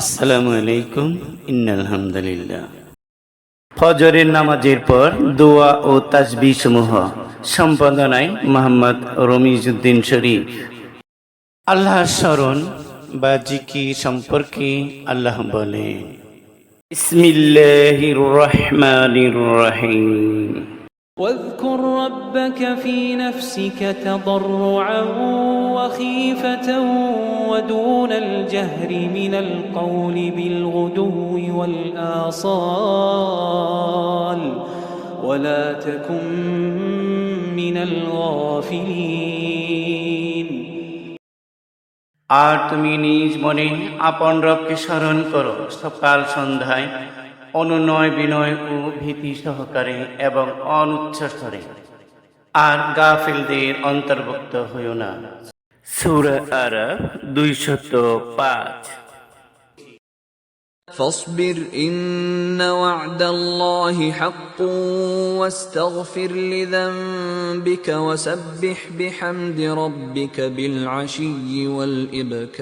আসসালামু আলাইকুম, ইন্নালহামদুলিল্লাহ। ফজরের নামাজের পর দোয়া ও তাসবি সমূহ, সম্পাদনায় মোহাম্মদ রমিজউদ্দিন শরীফ। আল্লাহর স্মরণ বা জিকি সম্পর্কে আল্লাহ বলে ইসমিল্লাহির রহমানির রহিম। واذكر ربك في نفسك تضرعا وخيفة ودون الجهر من القول بالغدو والآصال ولا تكن من الغافلين আর তুমি নিজ মনে আপন রবকে স্মরণ করো সকাল সন্ধ্যায় অনুনয় বিনয় ও ভীতি সহকারে এবং অনুচ্ছ্বরে আর গাফিলদের অন্তর্ভুক্ত হইও না সুরা আরব দুইশত পাঁচ فاصبر إن وعد الله حق واستغفر لذنبك وسبح بحمد ربك بالعشي والإبكار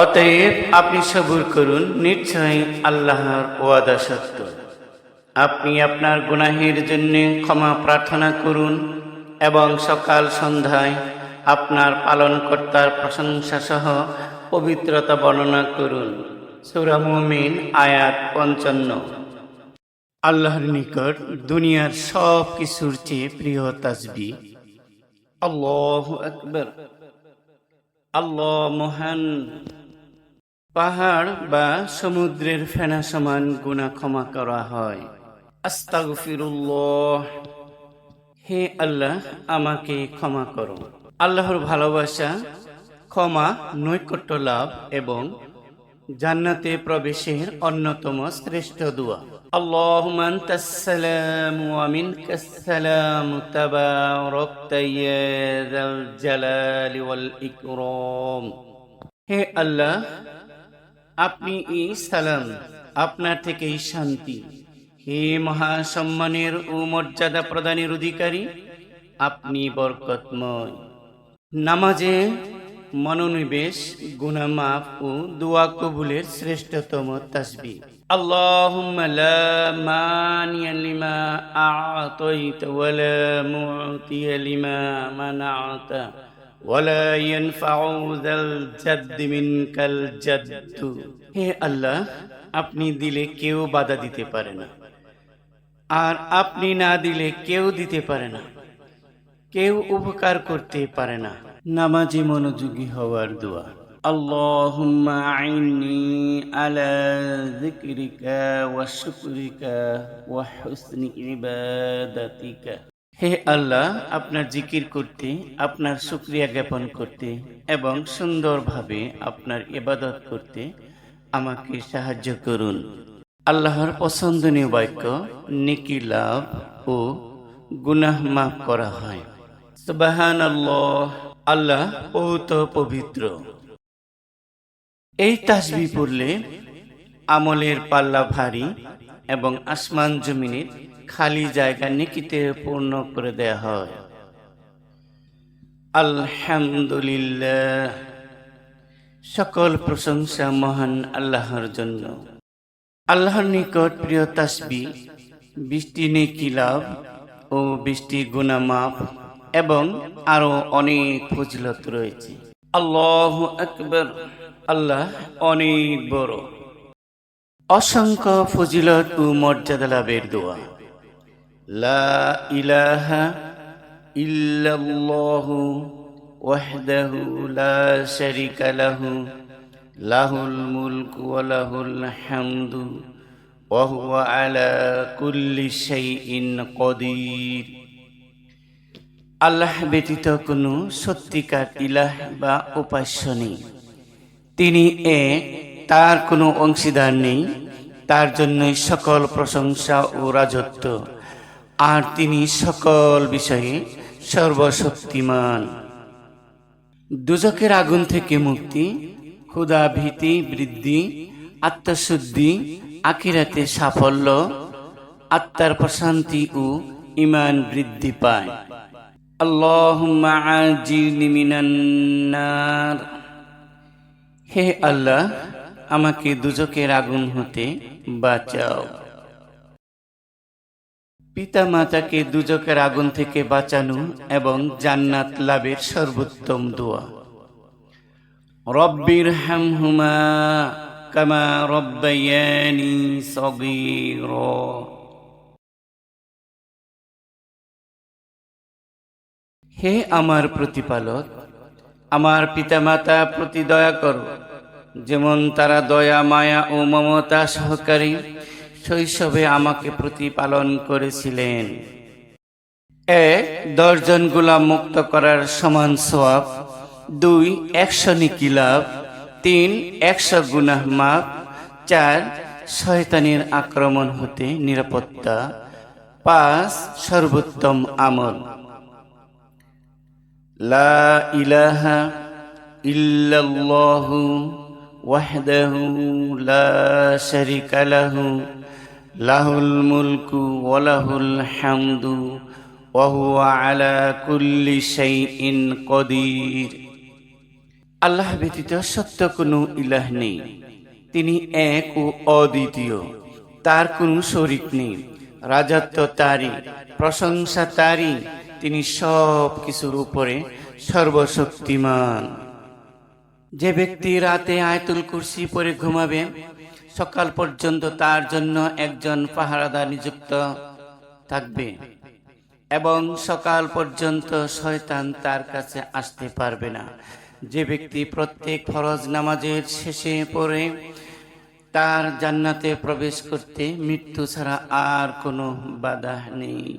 অতএব আপনি সবুর করুন নিশ্চয় আল্লাহর ওয়াদা সত্য। আপনি আপনার গুনাহের জন্য ক্ষমা প্রার্থনা করুন এবং সকাল সন্ধ্যায় আপনার পালনকর্তার প্রশংসা সহ পবিত্রতা বর্ণনা করুন। সূরা মুমিন, আয়াত পঞ্চান্ন। আল্লাহর নিকট দুনিয়ার সব কিছুর চেয়ে প্রিয় তাসবি আল্লাহ আকবার। আল্লাহ মহান। পাহাড় বা সমুদ্রের ফেনা সমান গুণা ক্ষমা করা হয় আস্তাগফিরুল্লাহ হে আল্লাহ আমাকে ক্ষমা করো আল্লাহর ভালোবাসা ক্ষমা নৈকট্য লাভ এবং জান্নাতে প্রবেশের অন্যতম শ্রেষ্ঠ দোয়া اللهم أنت السلام ومنك السلام تباركت يا ذا الجلال والإكرام হে আল্লাহ আপনি এই সালাম আপনার থেকেই শান্তি হে মহাসম্মানের ও মর্যাদা প্রদানের অধিকারী আপনি বরকতময় নামাজে মনোনিবেশ গুনামাফ ও দোয়া কবুলের শ্রেষ্ঠতম তাসবি اللهم لا مانع لما أعطيت ولا معطي لما منعت ولا ينفع ذا الجد منك الجد হে আল্লাহ আপনি দিলে কেউ বাধা দিতে পারে না আর আপনি না দিলে কেউ দিতে পারে না কেউ উপকার করতে পারে না নামাজি মনোযোগী হওয়ার দোয়া اللهم أعني على ذكرك وشكرك وحسن عبادتك হে আল্লাহ, আপনার জিকির করতে, আপনার শুক্রিয়া জ্ঞাপন করতে এবং সুন্দরভাবে আপনার ইবাদত করতে আমাকে সাহায্য করুন। আল্লাহর পছন্দনীয় বাক্য, নিকি লাভ ও গুনাহ মাফ করা হয়। আল্লাহ বহুত পবিত্র। এই তাসবি পড়লে আমলের পাল্লা ভারী এবং আসমান জমিনের খালি জায়গা নিকিতে পূর্ণ করে দেয়া হয়। আলহামদুলিল্লাহ। সকল প্রশংসা মহান আল্লাহর জন্য। আল্লাহর নিকট প্রিয় তাসবি, বৃষ্টি নেকি লাভ ও বৃষ্টি গুনামাফ এবং আরও অনেক ফজিলত রয়েছে। আল্লাহ আকবর। আল্লাহ অনেক বড়। অসংখ্য ফজিলত ও মর্যাদা লাভের দোয়া। লা ইলাহা ইল্লাল্লাহু ওয়াহদাহু লা শারিকা লাহু লাহুল মুলকু ওয়া লাহুল হামদু ওয়া হুয়া আলা কুল্লি শাইইন কদির। আল্লাহ ব্যতীত কোনো সত্যিকার ইলাহ বা উপাস্য নেই। তিনি এক তার কোনো অংশীদার নেই। তার জন্যই সকল প্রশংসা ও রাজত্ব। আর তিনি সকল বিষয়ে সর্বশক্তিমান। দুজকের আগুন থেকে মুক্তি ক্ষুদা ভীতি, বৃদ্ধি, আত্মশুদ্ধি আকিরাতে সাফল্য, আত্মার প্রশান্তি ও ইমান বৃদ্ধি পায়। আল্লাহ হে আল্লাহ আমাকে দুজকের আগুন হতে বাঁচাও। পিতা মাতাকে দুজকের আগুন থেকে বাঁচানো এবং জান্নাত লাভের সর্বোত্তম দোয়া। রব্বির হামহুমা কামা রব্বায়ানি সগীর। হে আমার প্রতিপালক, আমার পিতামাতা প্রতি দয়া করো। যেমন তারা দয়া, মায়া ও মমতা সহকারী শৈশবে আমাকে প্রতিপালন করেছিলেন। এ দশজন গুলাম মুক্ত করার সমান সোয়াব দুই একশো নিকি লাভ, তিন একশো গুনাহ মাপ চার শয়তানের আক্রমণ হতে নিরাপত্তা, পাঁচ সর্বোত্তম আমল। লা ইলাহা ইল্লাল্লাহু وحده لا شريك له له الملك وله الحمد وهو على كل شيء قدير আল্লাহ ব্যতীত সত্য কোনো ইলাহ নেই তিনি এক ও অদ্বিতীয় তার কোনো শরিক নেই রাজত্ব তারই প্রশংসা তারই তিনি সব কিছুর উপরে সর্বশক্তিমান যে ব্যক্তি রাতে আয়তুল কুরসি পরে ঘুমাবে, সকাল পর্যন্ত তার জন্য একজন পাহারাদার নিযুক্ত থাকবে এবং সকাল পর্যন্ত শয়তান তার কাছে আসতে পারবে না। যে ব্যক্তি প্রত্যেক ফরজ নামাজের শেষে পড়ে তার জান্নাতে প্রবেশ করতে মৃত্যু ছাড়া আর কোনো বাধা নেই।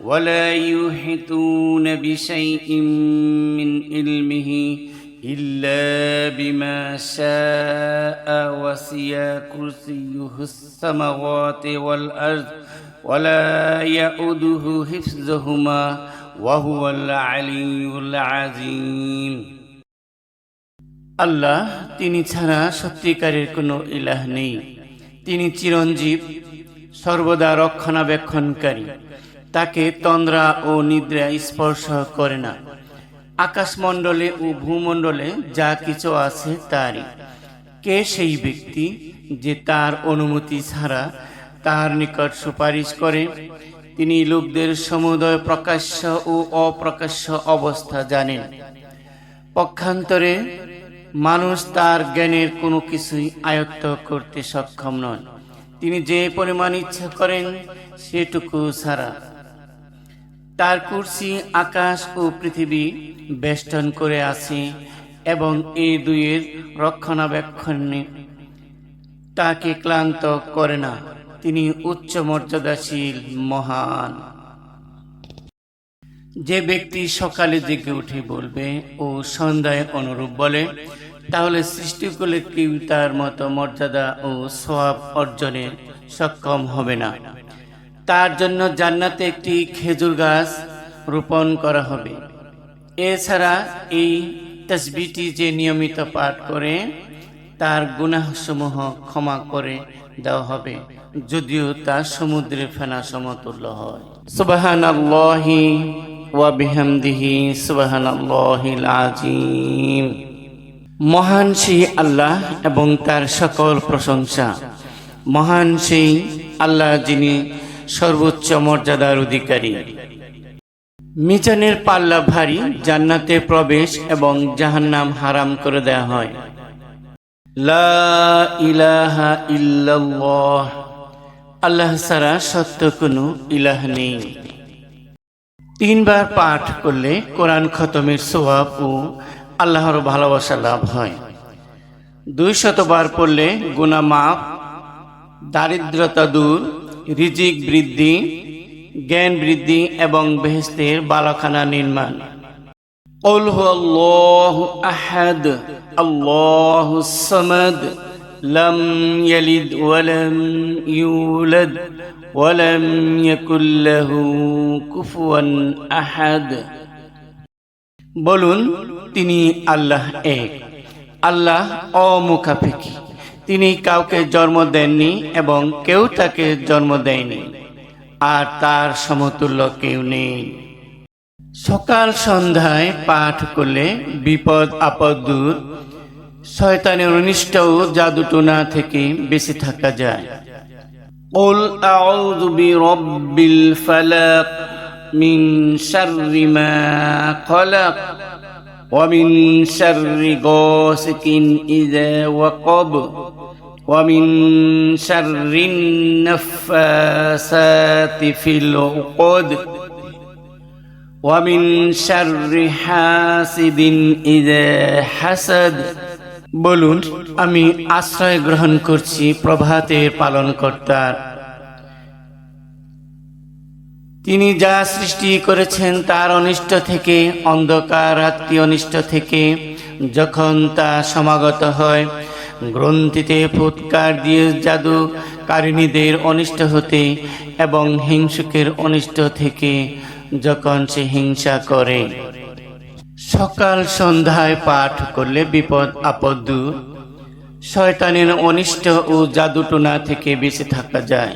ولا يحيطون بشيء من علمه إلا بما شاء وسع كرسيه السماوات والأرض ولا يؤده حفظهما وهو العلي العظيم আল্লাহ তিনি ছাড়া সত্যিকারের কোনো ইলাহ নেই তিনি চিরঞ্জীব সর্বদা রক্ষণাবেক্ষণকারী তাকে তন্দ্রা ও নিদ্রা স্পর্শ করে না। আকাশমণ্ডলে ও ভূমণ্ডলে যা কিছু আছে তারই। কে সেই ব্যক্তি যে তার অনুমতি ছাড়া তার নিকট সুপারিশ করে? তিনি লোকদের সমুদয় প্রকাশ্য ও অপ্রকাশ্য অবস্থা জানেন। পক্ষান্তরে মানুষ তার জ্ঞানের কোনো কিছুই আয়ত্ত করতে সক্ষম নন। তিনি যে পরিমাণ ইচ্ছা করেন সেটুকু ছাড়া। তার কুর্সি, আকাশ ও পৃথিবী বেষ্টন করে আছে এবং এই দুইয়ের রক্ষণাবেক্ষণে তাকে ক্লান্ত করে না। তিনি উচ্চ মর্যাদাশীল, মহান। যে ব্যক্তি সকালে জেগে উঠে বলবে ও সন্ধ্যায় অনুরূপ বলে, তাহলে সৃষ্টিকুলে কেউ তার মতো মর্যাদা ও সওয়াব অর্জনে সক্ষম হবে না। তার জন্য জান্নাতে একটি খেজুর গাছ রোপণ করা হবে। এছাড়া এই তসবিটি যে নিয়মিত পাঠ করে, তার গুনাহসমূহ ক্ষমা করে দেওয়া হবে, যদিও তা সমুদ্রে ফেনা সমতুল্য হয়। সুবাহান আল্লাহি ওয়া বিহামদিহি সুবাহান আল্লাহিল আজিম মহান সেই আল্লাহ এবং তার সকল প্রশংসা। মহান সেই আল্লাহ যিনি সর্বোচ্চ মর্যাদার অধিকারী। মিজানের পাল্লা ভারী, জান্নাতে প্রবেশ এবং জাহান্নাম হারাম করে দেয়া হয়। লা ইলাহা ইল্লাল্লাহ। আল্লাহ ছাড়া সত্য কোনো ইলাহ নেই। তিনবার পাঠ করলে কোরআন খতমের সোয়াব ও আল্লাহর ভালোবাসা লাভ হয়। দুই শতবার পড়লে গুনা মাপ দারিদ্রতা দূর রিজিক বৃদ্ধি জ্ঞান বৃদ্ধি এবং বেহেস্তের বালাখানা নির্মাণ قل هو الله أحد الله الصمد لم يلد ولم يولد ولم يكن له كفوا أحد বলুন তিনি আল্লাহ এক আল্লাহ অমুখাপেক্ষী তিনি কাউকে জন্ম দেননি এবং কেউ তাকে জন্ম দেয়নি আর তার সমতুল্য কেউ নেই সকাল সন্ধ্যায় পাঠ করলে বিপদ আপদ দূর শয়তানের অনিষ্ট ও জাদুটোনা থেকে বেঁচে থাকা যায় قل أعوذ برب الفلق من شر ما خلق ومن شر غاسق إذا وقب ومن شر النفاسات في العقد ومن شر حاسد إذا حسد বলুন আমি আশ্রয় গ্রহণ করছি প্রভাতের পালনকর্তার তিনি যা সৃষ্টি করেছেন তার অনিষ্ট থেকে, অন্ধকার রাত্রি অনিষ্ট থেকে, যখন তা সমাগত হয়, গ্রন্থিতে ফুৎকার দিয়ে জাদু কারিনীদের অনিষ্ট হতে এবং হিংসুকের অনিষ্ট থেকে যখন সে হিংসা করে। সকাল সন্ধ্যায় পাঠ করলে বিপদ, আপদ দূর। শয়তানের অনিষ্ট ও জাদুটোনা থেকে বেঁচে থাকা যায়।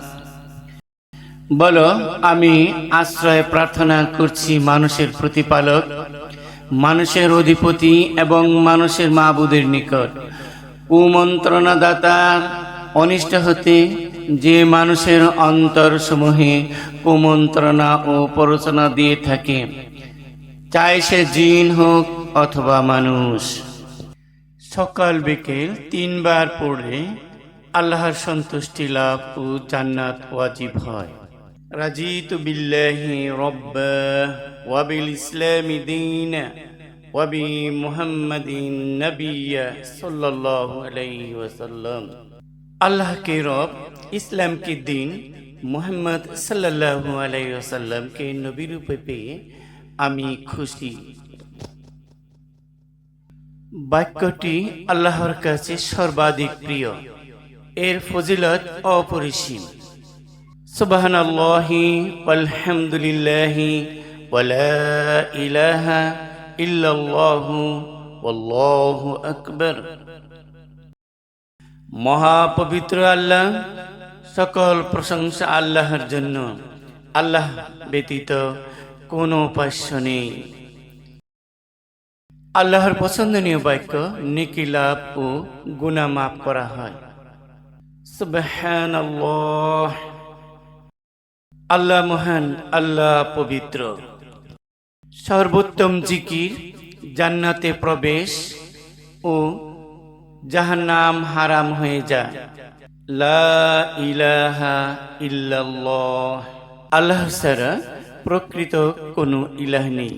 বলো, আমি আশ্রয় প্রার্থনা করছি মানুষের প্রতিপালক, মানুষের অধিপতি এবং মানুষের মাবুদের নিকট। কুমন্ত্রণাদাতার অনিষ্ট হতে যে মানুষের অন্তর সমূহে কুমন্ত্রণা ও প্ররোচনা দিয়ে থাকে, চাই সে জিন হোক অথবা মানুষ। সকাল বিকেল তিনবার পড়লে আল্লাহর সন্তুষ্টি লাভ ও জান্নাত ওয়াজিব হয়। ওয়া বিল ইসলামি দীনা ওয়া বি মুহাম্মাদিন নাবিয়্যা সাল্লাল্লাহু আলাইহি ওয়াসাল্লাম আল্লাহকে রব, ইসলামকে দিন, মুহাম্মদ সাল্লাল্লাহু আলাইহি ওয়াসাল্লামকে পেয়ে আমি খুশি। বাক্যটি আল্লাহর কাছে সর্বাধিক প্রিয়। এর ফজিলত অপরিসীম। সুবাহান আল্লাহি আলহামদুলিল্লাহি ওয়ালা ইলাহা ইল্লাল্লাহু ওয়াল্লাহু আকবার। মহাপবিত্র আল্লাহ, সকল প্রশংসা আল্লাহর জন্য। আল্লাহ ব্যতীত কোনো উপাস্য নেই। আল্লাহর পছন্দনীয় বাক্য, নেকি লাভ ও গুণা মাফ করা হয়। সুবহানাল্লাহ। আল্লাহ মহান, আল্লাহ পবিত্র। সর্বোত্তম জিকির, জান্নাতে প্রবেশ ও জাহান্নাম হারাম হয়ে যায় লা ইলাহা ইল্লাল্লাহ। আল্লাহ ছাড়া প্রকৃত কোনো ইলাহ নেই।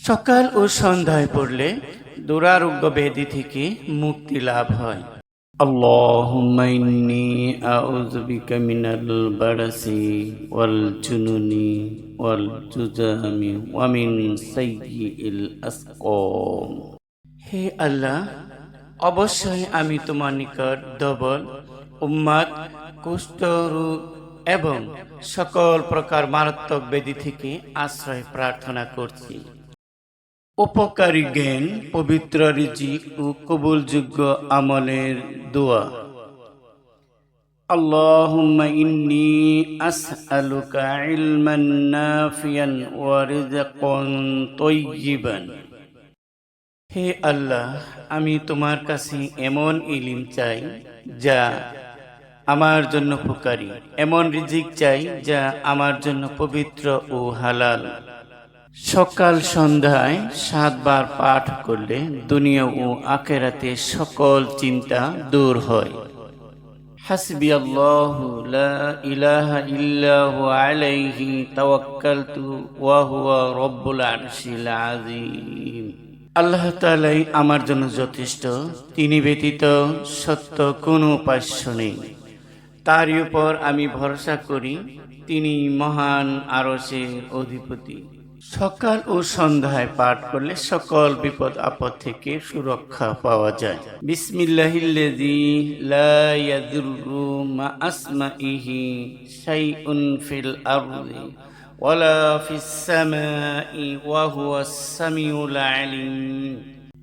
সকাল ও সন্ধ্যায় পড়লে দুরারোগ্য ব্যাধি থেকে মুক্তি লাভ হয়। اللهم إني أعوذ بك من البرس والجنون والجذام ومن سيء الأسقام হে আল্লাহ অবশ্যই আমি তোমার নিকট ডবল উম্মাদ কুষ্ঠরোগ এবং সকল প্রকার মারাত্মক ব্যাধি থেকে আশ্রয় প্রার্থনা করছি উপকারী জ্ঞান পবিত্র রিজিক ও কবুলযোগ্য আমলের দোয়া اللهم إني أسألك علما نافعا ورزقا طيبا হে আল্লাহ আমি তোমার কাছে এমন ইলিম চাই যা আমার জন্য উপকারী এমন রিজিক চাই যা আমার জন্য পবিত্র ও হালাল সকাল সন্ধ্যায় সাতবার পাঠ করলে দুনিয়া ও আখেরাতে সকল চিন্তা দূর হয়। হাসবি আল্লাহ লা ইলাহা ইল্লাহু আলাইহি আল্লাহ তাআলাই আমার জন্য যথেষ্ট, তিনি ব্যতীত সত্য কোনো উপাস্য নেই। তারই উপর আমি ভরসা করি, তিনি মহান আরশের অধিপতি। সকাল ও সন্ধ্যায় পাঠ করলে সকল বিপদ আপদ থেকে সুরক্ষা পাওয়া যায়। বিসমিল্লাহিল্লাযী লা ওয়ালা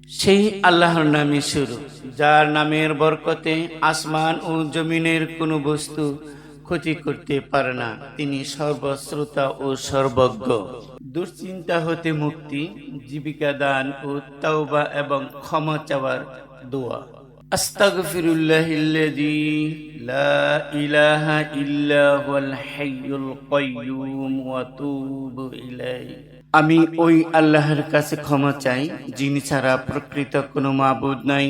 সেই আল্লাহর নামে শুরু, যার নামের বরকতে আসমান ও জমিনের কোনো বস্তু ক্ষতি করতে পারে না। তিনি সর্বশ্রোতা ও সর্বজ্ঞ। দুশ্চিন্তা হতে মুক্তি, জীবিকা দান ও তাওবা এবং ক্ষমা চাওয়ার দোয়া। আস্তাগফিরুল্লাহিল্লাযী লা ইলাহা ইল্লা হুয়াল কাইয়্যুম ওয়া ইলাইহি। আমি ওই আল্লাহর কাছে ক্ষমা চাই, যিনি ছাড়া প্রকৃত কোনো মাবুদ নাই।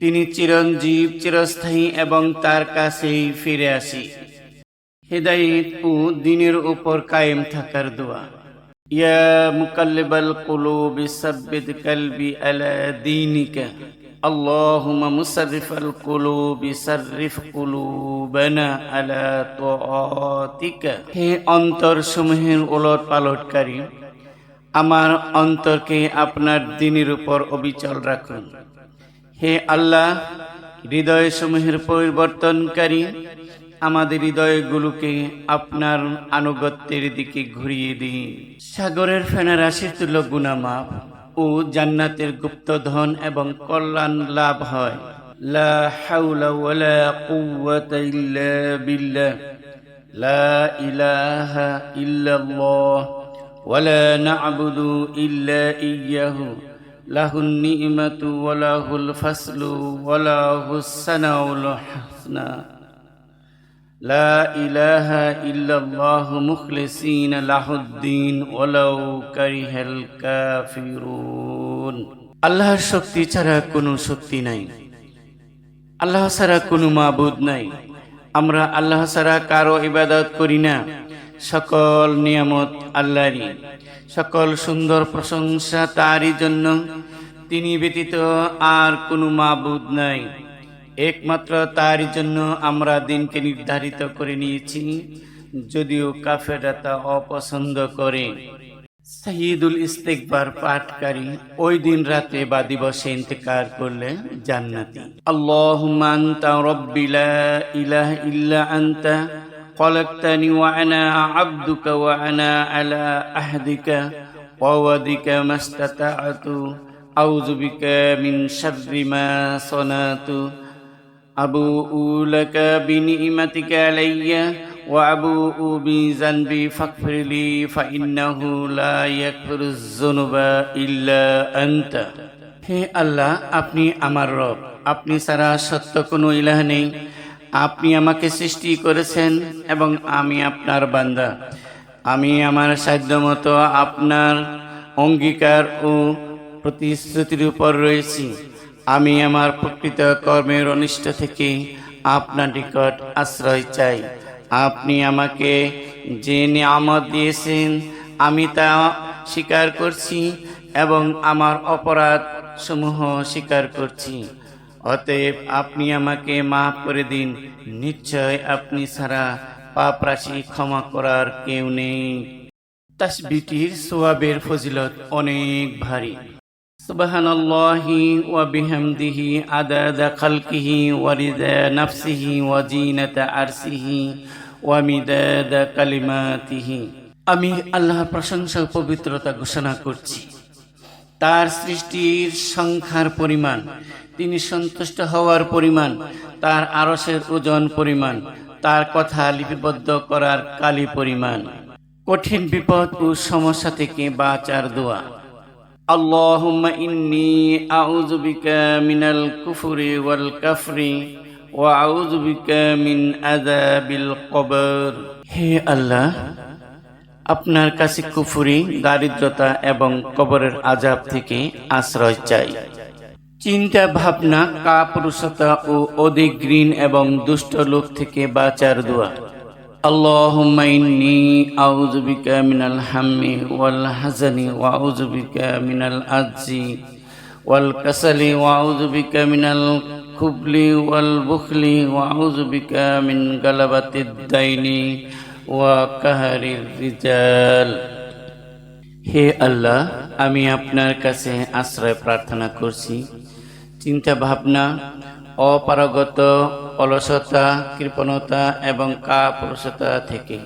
তিনি চিরঞ্জীব, চিরস্থায়ী এবং তার কাছেই ফিরে আসি। হেদায়েত ও দিনের উপর কায়েম থাকার দোয়া। ইয়া মুকাল্লিবাল কুলুব সাব্বিত কলবি আলা দীনিকা। আল্লাহুম্মা মুসাররিফাল কুলুব সাররিফ কুলুবানা আলা তাআতিকা। হে অন্তরসমূহের ওলট পালটকারী, আমার অন্তরকে আপনার দিনের উপর অবিচল রাখুন। হে আল্লাহ, হৃদয়সমূহের পরিবর্তনকারী আমাদের হৃদয়গুলোকে আপনার আনুগত্যের দিকে ঘুরিয়ে দিন সাগরের ফেনা রাশির তুল্য গুণামাপ ও জান্নাতের গুপ্তধন এবং কল্যাণ লাভ হয়। লা হাওলা ওয়ালা কুওয়াতা ইল্লা বিল্লাহ। লা ইলাহা ইল্লাল্লাহ। ওয়ালা না'বুদু ইল্লা ইয়্যাহু। লাহুন নি'মাতু ওয়া লাহুল ফাসলু ওয়া লাহুস সানাউল হাসনা। لا إله إلا الله مخلصين له الدين ولو كره الكافرون আল্লাহর শক্তি ছাড়া কোনো শক্তি নাই আল্লাহ ছাড়া কোনো মাবুদ নাই আমরা আল্লাহ ছাড়া কারো ইবাদত করি না সকল নিয়ামত আল্লাহরই সকল সুন্দর প্রশংসা তারই জন্য তিনি ব্যতীত আর কোনো মাবুদ নাই একমাত্র তারই জন্য আমরা দিনকে নির্ধারিত করে নিয়েছি যদিও কাফেরা তা অপছন্দ করে সাহিদুল ইস্তেকবার পাঠকারী ওই দিন রাতে বা দিবসে ইন্তেকার করলে জান্নাতি আল্লাহুম্মা আনতা রাব্বি লা ইলাহা ইল্লা আনতা خلقتني وأنا عبدك وأنا على عهدك ووعدك ما استطعت أعوذ بك من شر ما صنعت أبوء لك بنعمتك علي وأبوء بذنبي فاغفر لي فإنه لا يغفر الذنوب إلا أنت হে আল্লাহ আপনি আমার রব আপনি ছাড়া সত্য কোনো ইলাহ নেই আপনি আমাকে সৃষ্টি করেছেন এবং আমি আপনার বান্দা আমি আমার সাধ্যমতো আপনার অঙ্গীকার ও প্রতিশ্রুতির উপর রয়েছি আমি আমার প্রকৃত কর্মের অনিষ্ট থেকে আপনার নিকট আশ্রয় চাই। আপনি আমাকে যে নিয়ামত দিয়েছেন, আমি তা স্বীকার করছি এবং আমার অপরাধ সমূহ স্বীকার করছি। অতএব আপনি আমাকে মাফ করে দিন। নিশ্চয় আপনি ছাড়া পাপ রাশি ক্ষমা করার কেউ নেই। তাসবিটির সোয়াবের ফজিলত অনেক ভারী। سبحان الله وبحمده عدد خلقه ورضا نفسه وزينة عرشه ومداد كلماته আমি আল্লাহর প্রশংসা ও পবিত্রতা ঘোষণা করছি তার সৃষ্টির সংখ্যার পরিমাণ তিনি সন্তুষ্ট হওয়ার পরিমাণ তার আরসের ওজন পরিমাণ তার কথা লিপিবদ্ধ করার কালি পরিমাণ কঠিন বিপদ ও সমস্যা থেকে বাঁচার দোয়া اللهم إني أعوذ بك من الكفر والكفر وأعوذ بك من عذاب القبر হে আল্লাহ আপনার কাছে কুফুরি দারিদ্রতা এবং কবরের আজাব থেকে আশ্রয় চাই চিন্তা ভাবনা কাপুরুষতা ও অধিক ঋণ এবং দুষ্ট লোক থেকে বাঁচার দোয়া اللهم إني أعوذ بك من الهم والحزن وأعوذ بك من العجز والكسل وأعوذ بك من الكبل والبخل وأعوذ بك من غلبة الدين وقهر الرجال হে আল্লাহ আমি আপনার কাছে আশ্রয় প্রার্থনা করছি চিন্তা ভাবনা অপারগত অলসতা, কৃপণতা এবং কাপুরুষতা থেকে,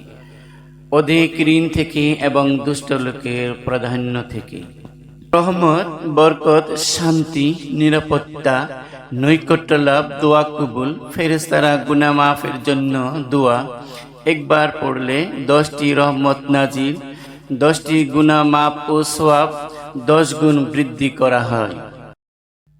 অধিক ঋণ থেকে এবং দুষ্ট লোকের প্রাধান্য থেকে। রহমত, বরকত, শান্তি, নিরাপত্তা, নৈকট্য লাভ, দোয়া কবুল ফেরেস্তারা গুনা মাফের জন্য দোয়া। একবার পড়লে দশটি রহমত নাজির দশটি গুনা মাপ ও সোয়াব, দশ গুণ বৃদ্ধি করা হয়।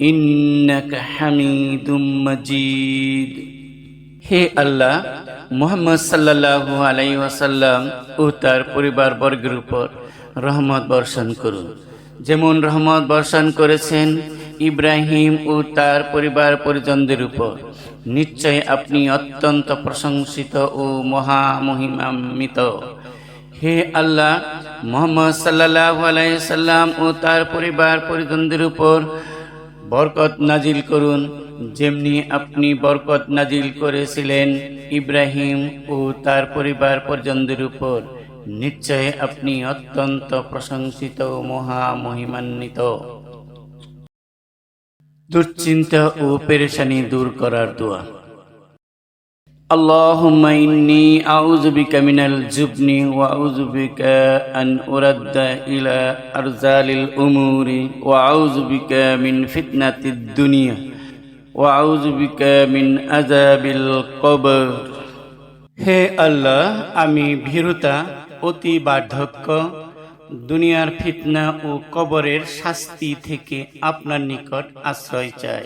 ইন্নাকা হামিদুম মজিদ। হে আল্লাহ, মোহাম্মদ সাল্লাল্লাহু আলাইহি ওয়াসাল্লাম ও তার পরিবার বর্গের উপর রহমত বর্ষণ করুন। যেমন রহমত বর্ষণ করেছেন ইব্রাহিম ও তার পরিবার পরিজনদের উপর। নিশ্চয় আপনি অত্যন্ত প্রশংসিত ও মহামহিমামিত হে আল্লাহ, মোহাম্মদ সাল্লাহ আলাইসাল্লাম ও তার পরিবার পরিজনদের উপর বরকত নাজিল করুন, যেমনি আপনি বরকত নাজিল করেছিলেন ইব্রাহিম ও তার পরিবার পর্যন্তের উপর, নিশ্চয় আপনি অত্যন্ত প্রশংসিত মহা মহিমান্বিত দুশ্চিন্তা ও পেরেশানি দূর করার দোয়া। اللهم إني أعوذ بك من الجبن وأعوذ بك أن أرد إلى أرذال الأمور وأعوذ بك من فتنة الدنيا وأعوذ بك من عذاب القبر হে আল্লাহ আমি ভীরুতা অতি বার্ধক্য দুনিয়ার ফিতনা ও কবরের শাস্তি থেকে আপনার নিকট আশ্রয় চাই